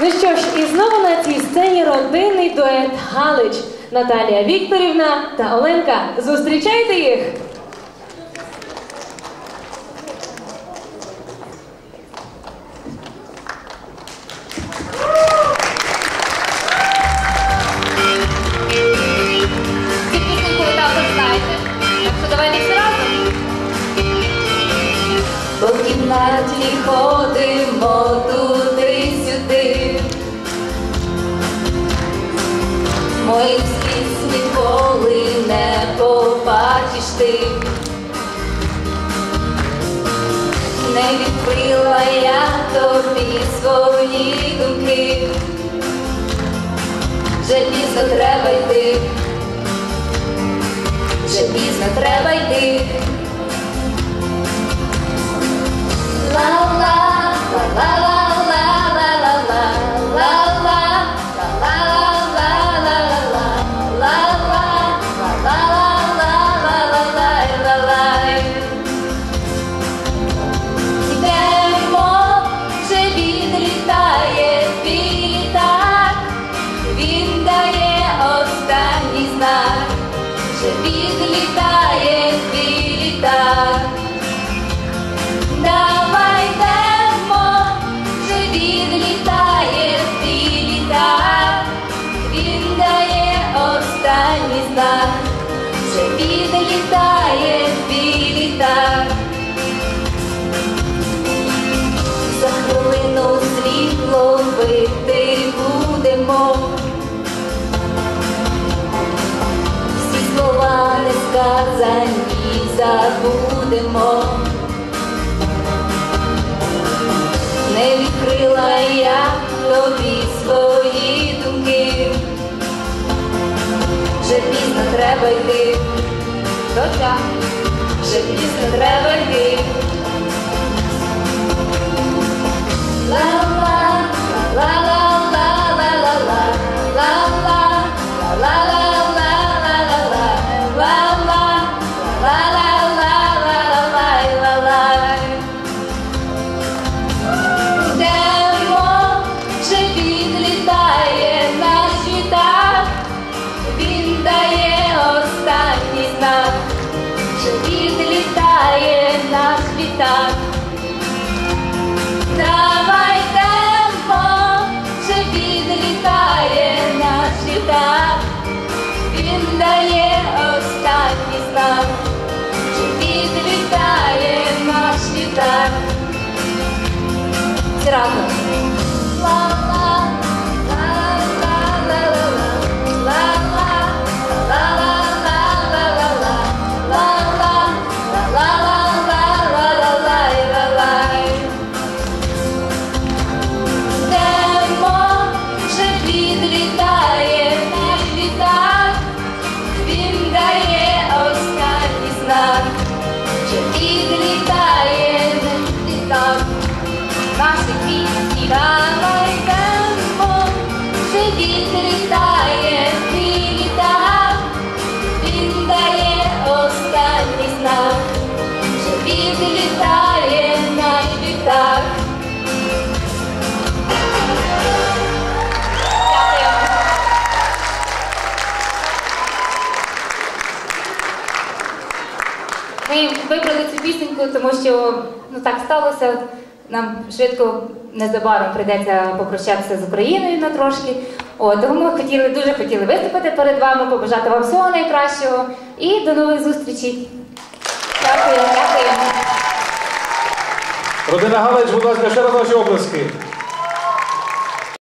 Ну що ж, і знову на цій сцені родинний дует Галич. Наталія Вікторівна та Оленка. Зустрічайте їх! Так що давайте разом. По кімнаті ходимо Моїх сліз ніколи не побачиш ти. Не відкрила я тобі свої думки. Вже пізно треба йти. Вже пізно треба йти. Відлітає твій літак. Давай йдемо, вже відлітає твій літак, він дає останній знак, вже відлітає твій забудемо. Не відкрила я тобі свої думки. Вже пізно треба йти. Доця, вже пізно треба йти. Літак. Давай темпо, вже відлітає наш літак, він дає останній знак, Наші пісні давай йдемо, вже відлітає твій літак, він дає останній знак, що відлітає наш літак. Ми вибрали цю пісеньку, тому що ну так сталося. Нам швидко незабаром прийдеться попрощатися з Україною на трошки. От, тому ми хотіли, дуже хотіли виступити перед вами, побажати вам всього найкращого і до нових зустрічей. Дякую, дякую. Родина Галич, будь ласка, ще раз ваші обласки.